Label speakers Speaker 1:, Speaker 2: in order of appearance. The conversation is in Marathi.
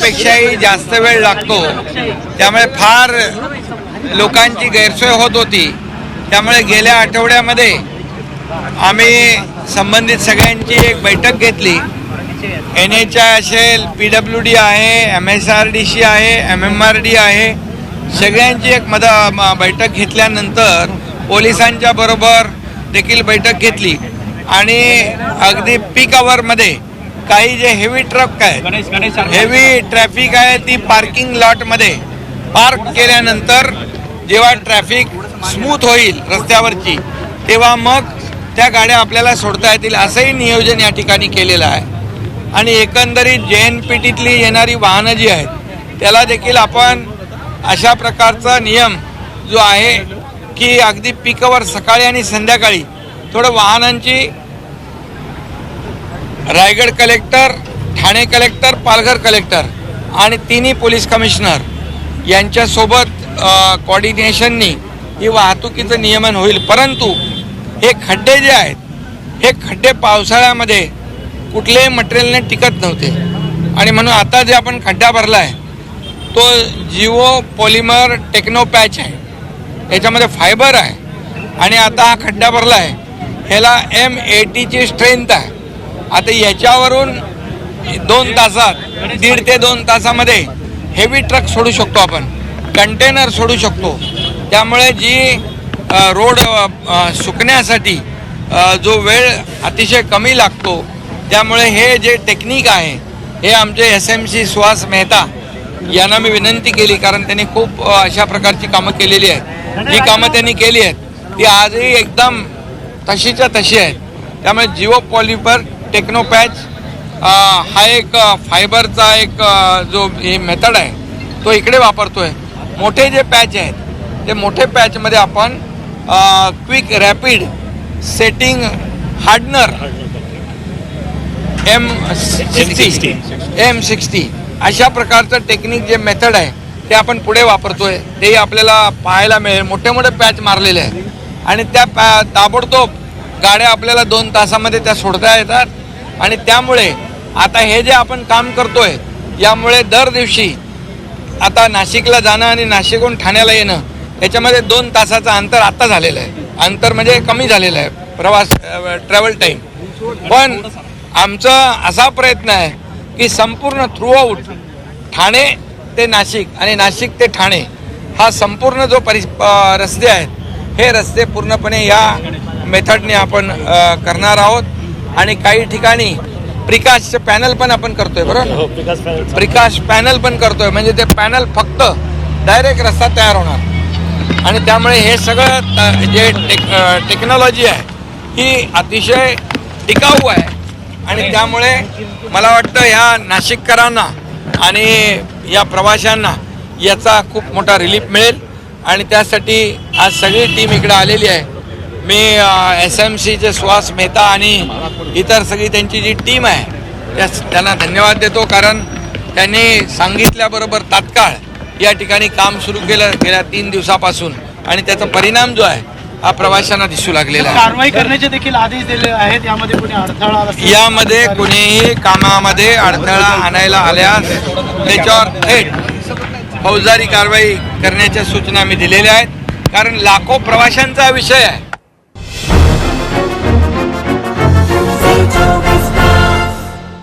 Speaker 1: वेळेपेक्षाही जास्त वेळ लागतो. त्यामुळे फार लोकांची गैरसोय होत होती. त्यामुळे गेल्या आठवड्यामध्ये आम्ही संबंधित सगळ्यांची एक बैठक घेतली. एन एच आय असेल पी डब्ल्यू डी आहे M S R D C आहे एम एम आर डी आहे. सगळ्यांची एक मद म- बैठक घेतल्यानंतर पोलिसांच्या बरोबर देखील बैठक घेतली. आणि अगदी पीक आवरमध्ये काही जे हेवी ट्रक आहेत हेवी ट्रॅफिक आहे ती पार्किंग लॉटमध्ये पार्क केल्यानंतर जेव्हा ट्रॅफिक स्मूथ होईल रस्त्यावरची तेव्हा मग त्या गाड्या आपल्याला सोडता येतील असंही नियोजन या ठिकाणी केलेलं आहे. आणि एकंदरीत जे एन पी टीतली येणारी वाहनं जी आहेत त्याला देखील आपण अशा प्रकारचा नियम जो आहे की अगदी पिकवर सकाळी आणि संध्याकाळी थोडं वाहनांची Raigad collector Thane collector Palghar collector आणि तिन्ही पोलीस कमिशनर यांच्यासोबत कॉर्डिनेशननी ही वाहतुकीचं नियमन होईल. परंतु हे खड्डे जे आहेत हे खड्डे पावसाळ्यामध्ये कुठल्याही मटेरियलने टिकत नव्हते. आणि म्हणून आता जे आपण खड्डा भरला आहे तो जिओ पॉलिमर टेक्नो पॅच आहे. याच्यामध्ये फायबर आहे. आणि आता हा खड्डा भरला आहे ह्याला एम एटीची स्ट्रेंथ आहे. आता याच्यावरून दोन तासात दीड ते दोन तासामध्ये हेवी ट्रक सोडू शकतो आपण. कंटेनर सोडू शकतो. त्यामुळे जी रोड सुकण्यासाठी जो वेळ अतिशय कमी लागतो त्यामुळे हे जे टेक्निक आहे हे आमचे S M C Suhas Mehta यांना मी विनंती केली कारण त्यांनी खूप अशा प्रकारची कामं केलेली आहेत. जी कामं त्यांनी केली आहेत ती आजही एकदम तशीच्या तशी आहेत. त्यामुळे जिओ पॉलिपर टेक्नोपॅच हा एक फायबरचा एक जो हे मेथड आहे तो इकडे वापरतोय. मोठे जे पॅच आहेत ते मोठे पॅचमध्ये आपण quick rapid setting hardener M sixty M sixty अशा प्रकारचं टेक्निक जे मेथड आहे ते आपण पुढे वापरतोय. तेही आपल्याला पाहायला मिळेल. मोठे मोठे पॅच मारलेले आहेत. आणि त्या पॅ ताबडतोब गाड्या आपल्याला दोन तासामध्ये त्या सोडता येतात. आणि त्यामुळे आता हे जे आपण काम करतोय यामुळे दर दिवशी आता नाशिकला जाणं आणि नाशिकहून ठाण्याला येणं याच्यामध्ये दोन तासाचं अंतर आता झालेलं आहे. अंतर म्हणजे कमी झालेलं आहे प्रवास ट्रॅव्हल टाईम पण आमचा असा प्रयत्न आहे की संपूर्ण थ्रूआउट ठाणे ते नाशिक आणि नाशिक ते ठाणे हा संपूर्ण जो परि रस्ते आहेत हे रस्ते पूर्णपणे या मेथडने आपण करणार आहोत. आणि काही ठिकाणी प्रिकाशचे पॅनल पण आपण करतोय बरोबर? प्रकाश पॅनल पण करतोय म्हणजे ते पॅनल फक्त डायरेक्ट रस्ता तयार होणार. आणि त्यामुळे हे सगळं जे टेक टेक्नॉलॉजी आहे ही अतिशय टिकाऊ आहे. आणि त्यामुळे मला वाटतं ह्या नाशिककरांना आणि या प्रवाशांना याचा खूप मोठा रिलीफ मिळेल. आणि त्यासाठी आज सगळी टीम इकडे आलेली आहे. मी एस एम सीचे सुहास मेहता आणि इतर सगळी त्यांची जी टीम आहे त्या त्यांना धन्यवाद देतो कारण त्यांनी सांगितल्याबरोबर तात्काळ या ठिकाणी काम सुरू केलं गेल्या तीन दिवसापासून. आणि त्याचा परिणाम जो आहे हा प्रवाशांना दिसू लागलेला आहे.
Speaker 2: कारवाई करण्याचे देखील आदेश दिले आहेत. यामध्ये कोणी अडथळा
Speaker 1: यामध्ये कुणीही कामामध्ये अडथळा आणायला आल्यास त्याच्यावर थेट फौजदारी कारवाई करण्याच्या सूचना मी दिलेल्या आहेत. कारण लाखो प्रवाशांचा विषय आहे.